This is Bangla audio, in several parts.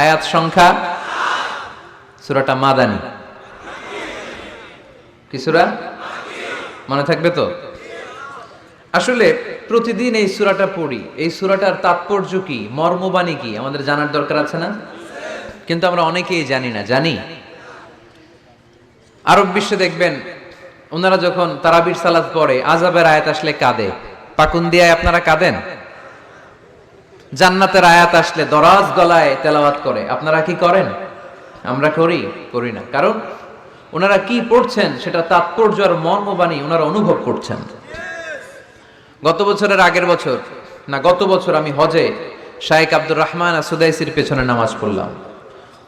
আয়াত সংখ্যা? সূরাটা মাদানি। কি সূরা? মনে থাকবে তো? আসলে প্রতিদিন এই সূরাটা পড়ি। এই সূরাটার তাৎপর্য কি? মর্মবাণী কি? আমাদের জানার দরকার আছে না? কিন্তু আমরা অনেকেই জানি না, জানি। আরব বিশ্বে দেখবেন, ওনারা যখন তারাবির সালাত পড়ে আজাবের আয়াত আসলে কাঁদে। পাকুন দিয়ে আপনারা কাঁদেন? জান্নাতের আয়াত আসলে দরাজ গলায় তেলাওয়াত করে। আপনারা কি করেন? আমরা করি করি না। কারণ ওনারা কি পড়ছেন সেটা তাৎপর্য আর মর্মবাণী ওনারা অনুভব করছেন। গত বছরের আগের বছর, না গত বছর আমি হজে শায়েক আব্দুর রহমান সুদাইসির পেছনে নামাজ পড়লাম।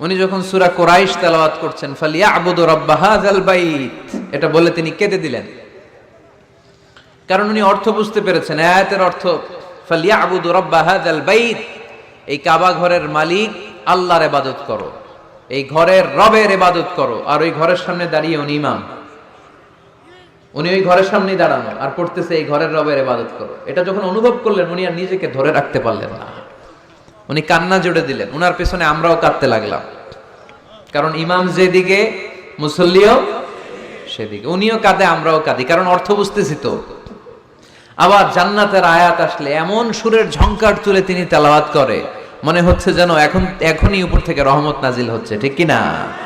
উনি যখন সুরা কোরাইশ তেলাওয়াত করছেন ফালিয়া আবুদ রব্বাহাজাল বাইত, এটা বলে তিনি কেঁদে দিলেন। কারণ উনি অর্থ বুঝতে পেরেছেন আয়াতের অর্থ ফালিয়া আবুদ রব্বাহাজাল বাইত। এই কাবা ঘরের মালিক আল্লাহর ইবাদত করো। এই ঘরের রবের ইবাদত করো। আর ওই ঘরের সামনে দাঁড়িয়ে উনি ইমাম। উনি ওই ঘরের সামনেই দাঁড়ানো আর পড়তেছে এই ঘরের রবের ইবাদত করো। এটা যখন অনুভব করলেন, উনি আর নিজেকে ধরে রাখতে পারলেন না। উনি কান্না জুড়ে দিলেন। উনার পেছনে আমরাও কাঁদতে লাগলাম। কারণ ইমাম যেদিকে, মুসল্লিও সেদিকে। উনিও কাঁদে, আমরাও কাঁদি। কারণ অর্থ বুঝতেছি তো। আবার জান্নাতের আয়াত আসলে এমন সুরের ঝংকার তুলে তিনি তেলাওয়াত করে। মনে হচ্ছে যেন এখন, এখনই উপর থেকে রহমত নাজিল হচ্ছে, ঠিক কিনা? না